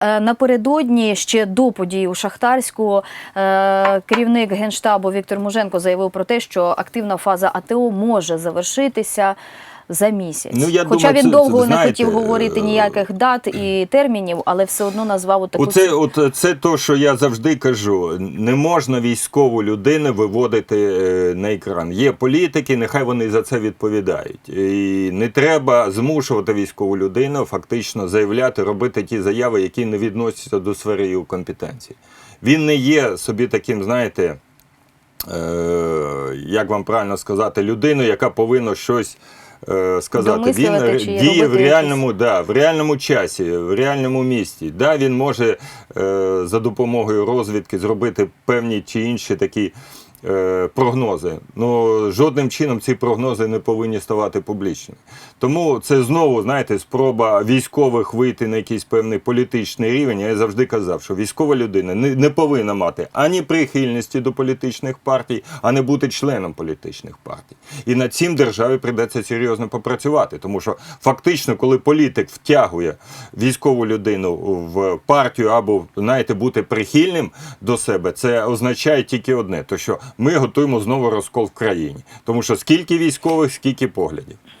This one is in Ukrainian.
Е, Напередодні ще до подій у Шахтарську е, керівник генштабу Віктор Муженко заявив про те, що активна фаза АТО може завершитися за місяць. Ну, я Хоча думаю, він це- довго це, не знаєте, хотів говорити е, ніяких дат і термінів, але все одно назвав таку Оце, от це то, що я завжди кажу. Не можна військову людину виводити е, на екран. Є політики, нехай вони за це відповідають. І не треба змушувати військову людину фактично заявляти, робити ті заяви, які не відносяться до сфери його компетенції. Він не є собі таким, знаєте. Е, як вам правильно сказати, людиною, яка повинна щось сказати. Він діє в реальному, да, в реальному часі, в реальному місті. Да, він може е, за допомогою розвідки зробити певні чи інші такі. Е, Прогнози, ну жодним чином ці прогнози не повинні ставати публічними. Тому це знову, знаєте, спроба військових вийти на якийсь певний політичний рівень. Я завжди казав, що військова людина не, повинна мати ані прихильності до політичних партій, а не бути членом політичних партій. І над цим державі прийдеться серйозно попрацювати, тому що фактично, коли політик втягує військову людину в партію або знаєте, бути прихильним до себе, це означає тільки одне: то що ми готуємо знову розкол в країні, тому що скільки військових, скільки поглядів.